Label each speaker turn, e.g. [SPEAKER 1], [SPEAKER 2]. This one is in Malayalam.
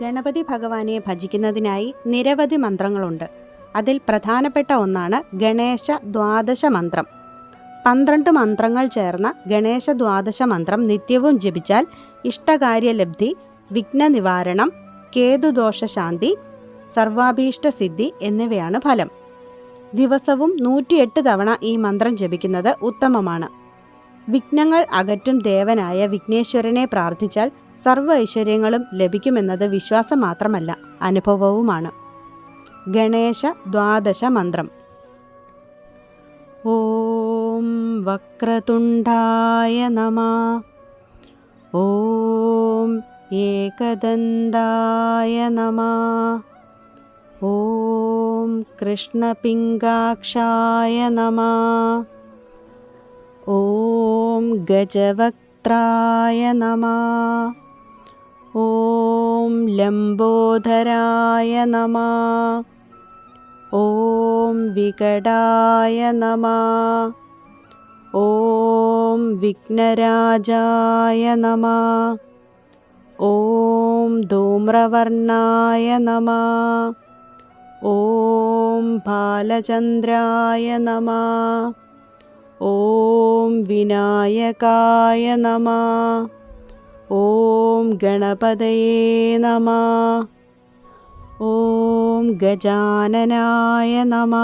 [SPEAKER 1] ഗണപതി ഭഗവാനെ ഭജിക്കുന്നതിനായി നിരവധി മന്ത്രങ്ങളുണ്ട്. അതിൽ പ്രധാനപ്പെട്ട ഒന്നാണ് ഗണേശ ദ്വാദശ മന്ത്രം. പന്ത്രണ്ട് മന്ത്രങ്ങൾ ചേർന്ന ഗണേശ ദ്വാദശ മന്ത്രം നിത്യവും ജപിച്ചാൽ ഇഷ്ടകാര്യലബ്ധി വിഘ്ന നിവാരണം കേതുദോഷശാന്തി സർവാഭീഷ്ട സിദ്ധി എന്നിവയാണ് ഫലം. ദിവസവും നൂറ്റിയെട്ട് തവണ ഈ മന്ത്രം ജപിക്കുന്നത് ഉത്തമമാണ്. വിഘ്നങ്ങൾ അകറ്റും ദേവനായ വിഘ്നേശ്വരനെ പ്രാർത്ഥിച്ചാൽ സർവ ഐശ്വര്യങ്ങളും ലഭിക്കുമെന്നത് വിശ്വാസം മാത്രമല്ല അനുഭവവുമാണ്. ഗണേശ ദ്വാദശ മന്ത്രം. ഓം വക്രതുണ്ടായ നമ. ഓം ഏകദന്തായ നമ. ഓം കൃഷ്ണപിംഗാക്ഷായ നമ. ഓം ഗജവക്ത്രായ നമ. ഓം ലംബോദരായ നമ. ഓം വികടായ നമ. ഓം വിഘ്നരാജായ നമ. ഓം ധൂമ്രവർണായ നമ. ഓം ബാലചന്ദ്രായ ഓം വിനായകായ നമ. ഓം ഗണപതയേ നമ. ഓം ഗജാനനായ നമ.